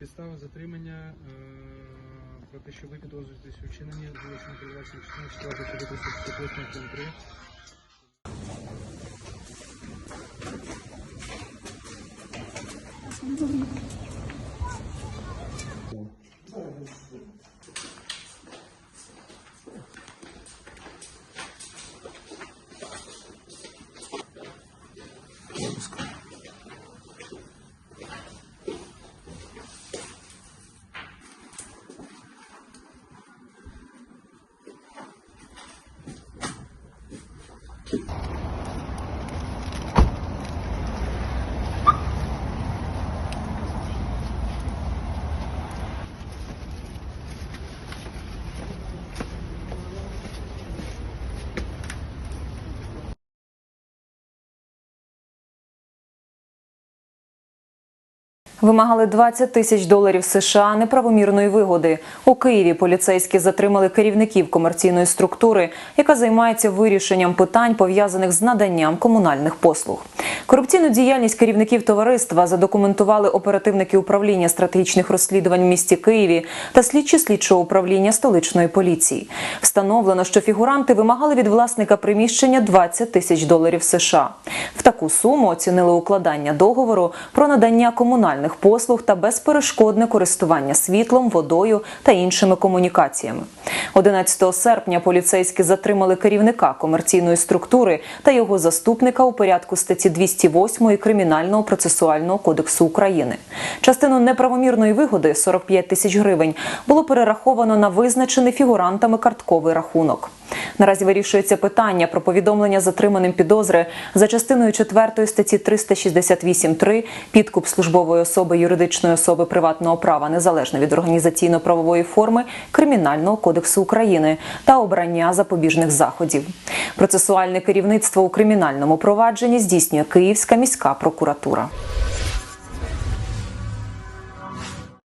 Підстава затримання е, про те, що ви підозрюєтесь у вчиненні злочину передбачення частини 4 статті 358 пункт 3. Thank you. Вимагали 20 тисяч доларів США неправомірної вигоди. У Києві поліцейські затримали керівників комерційної структури, яка займається вирішенням питань пов'язаних з наданням комунальних послуг. Корупційну діяльність керівників товариства задокументували оперативники управління стратегічних розслідувань в місті Києві та слідчі слідчого управління столичної поліції. Встановлено, що фігуранти вимагали від власника приміщення 20 тисяч доларів США. В таку суму оцінили укладання договору про надання комунальних послуг та безперешкодне користування світлом, водою та іншими комунікаціями. 11 серпня поліцейські затримали керівника комерційної структури та його заступника у порядку статті 208 Кримінального процесуального кодексу України. Частину неправомірної вигоди 45 тисяч гривень було перераховано на визначений фігурантами картковий рахунок. Наразі вирішується питання про повідомлення затриманим підозри за частиною 4 статті 368.3 підкуп службової особи юридичної особи приватного права незалежно від організаційно-правової форми Кримінального кодексу України та обрання запобіжних заходів. Процесуальне керівництво у кримінальному провадженні здійснює Київська міська прокуратура.